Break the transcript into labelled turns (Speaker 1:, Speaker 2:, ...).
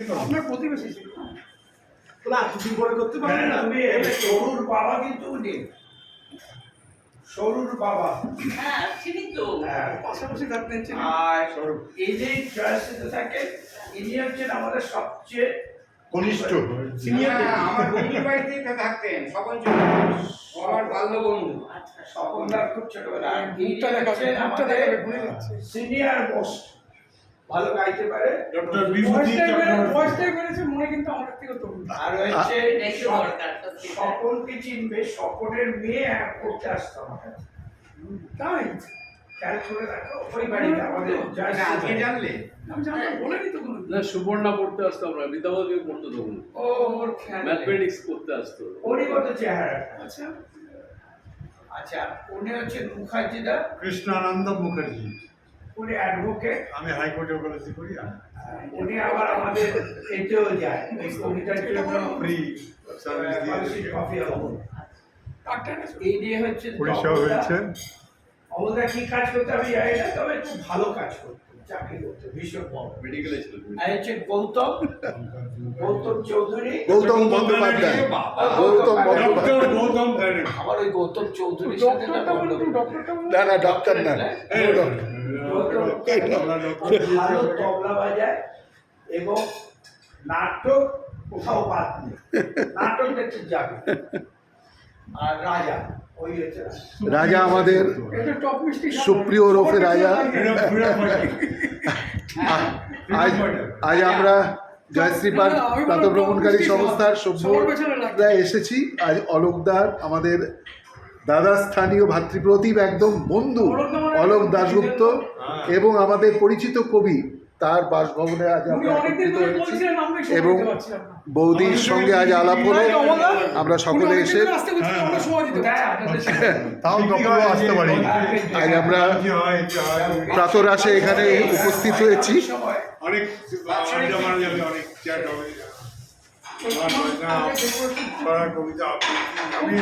Speaker 1: আপনার প্রতিবেশী
Speaker 2: না তুমি করে করতে পারবে না।
Speaker 3: তুমি সরুর বাবা কিন্তু উনি। সরুর বাবা।
Speaker 4: হ্যাঁ চিনি তো
Speaker 3: হ্যাঁ।
Speaker 1: পাশাপাশি থাকতেন ছিলেন
Speaker 3: আর ইনি জয়শ্রীতে থাকেন ইনি হচ্ছেন আমাদের সবচেয়ে
Speaker 5: কনিষ্ঠ।
Speaker 2: সিনিয়র
Speaker 6: হ্যাঁ, আমার বন্ধুর বাড়িতে থাকতেন সকল আমার বাল্য বন্ধু।
Speaker 4: আচ্ছা।
Speaker 3: খুব ছোটবেলা
Speaker 1: ভুলে।
Speaker 3: Senior most. ভালো গাইতে পারে।
Speaker 5: ডক্টর বিভূতি চক্রবর্তী।
Speaker 1: মনে কিন্তু থেকে তরুণ।
Speaker 3: আর হচ্ছে
Speaker 4: তো।
Speaker 3: স্বপনকে চিনবে স্বপনের মেয়ে এক করতে আসতো আমার কাছে
Speaker 1: তাই তো
Speaker 7: না সুবর্ণা পড়তে আসতো আমরা পড়তো তখন। ম্যাথমেটিক্স করতে আসতো।
Speaker 3: ওরই মতো চেহারা।
Speaker 1: আচ্ছা।
Speaker 3: আচ্ছা উনি হচ্ছেন মুখার্জিদা।
Speaker 5: কৃষ্ণানন্দ মুখার্জি।
Speaker 3: উনি অ্যাডভোকেট
Speaker 5: আমি হাইকোর্টে ওকালতি করি
Speaker 3: উনি আবার আমাদের এতেও যায়। এই কবিতার জন্য
Speaker 5: ফ্রি সার্ভিস দিয়ে
Speaker 1: ডাক্তার
Speaker 3: এই নিয়ে হচ্ছে
Speaker 5: পরিষেবা
Speaker 3: অবদা কি কাজ করতে আমি জানি না তবে খুব ভালো কাজ করতো চাকরি করতো ভীষণ বড়
Speaker 7: মেডিকেলে ছিল
Speaker 3: আর হচ্ছে গৌতম গৌতম চৌধুরী।
Speaker 8: গৌতম বন্দ্যোপাধ্যায়। গৌতম বন্দ্যোপাধ্যায়
Speaker 5: ডক্টর গৌতম ব্যানার্জি
Speaker 3: আমার ওই গৌতম চৌধুরীর সাথে না
Speaker 1: বলে
Speaker 8: না ডক্টর না।
Speaker 3: ভালো তবলা বাজায় এবং নাটক কোথাও বাদ নেই। নাটক দেখতে যাবে। আর রাজা রাজা।
Speaker 8: রাজা আমাদের। সুপ্রিয় ওরফে রাজা। আজ আজ আমরা জয়শ্রী পার্ক প্রাতভ্রমণকারী সংস্থার সভ্যরা এসেছি। আজ অলোকদার আমাদের দাদা স্থানীয় ভাতৃপ্রতিম একদম বন্ধু অলোক দাশগুপ্ত এবং আমাদের পরিচিত কবি তার বাসভবনে আজ আমরা একত্রিত হয়েছি এবং। বৌদির সঙ্গে আজ আলাপ হলো। আমরা সকলে এসে
Speaker 1: আসতে
Speaker 3: হ্যাঁ,
Speaker 5: আসতে পারি
Speaker 8: আজ আমরা প্রাতরাশে এখানে উপস্থিত হয়েছি।
Speaker 5: অনেক মারা যাবে অনেক চ্যাট হবে। ছড়া কবিতা আমি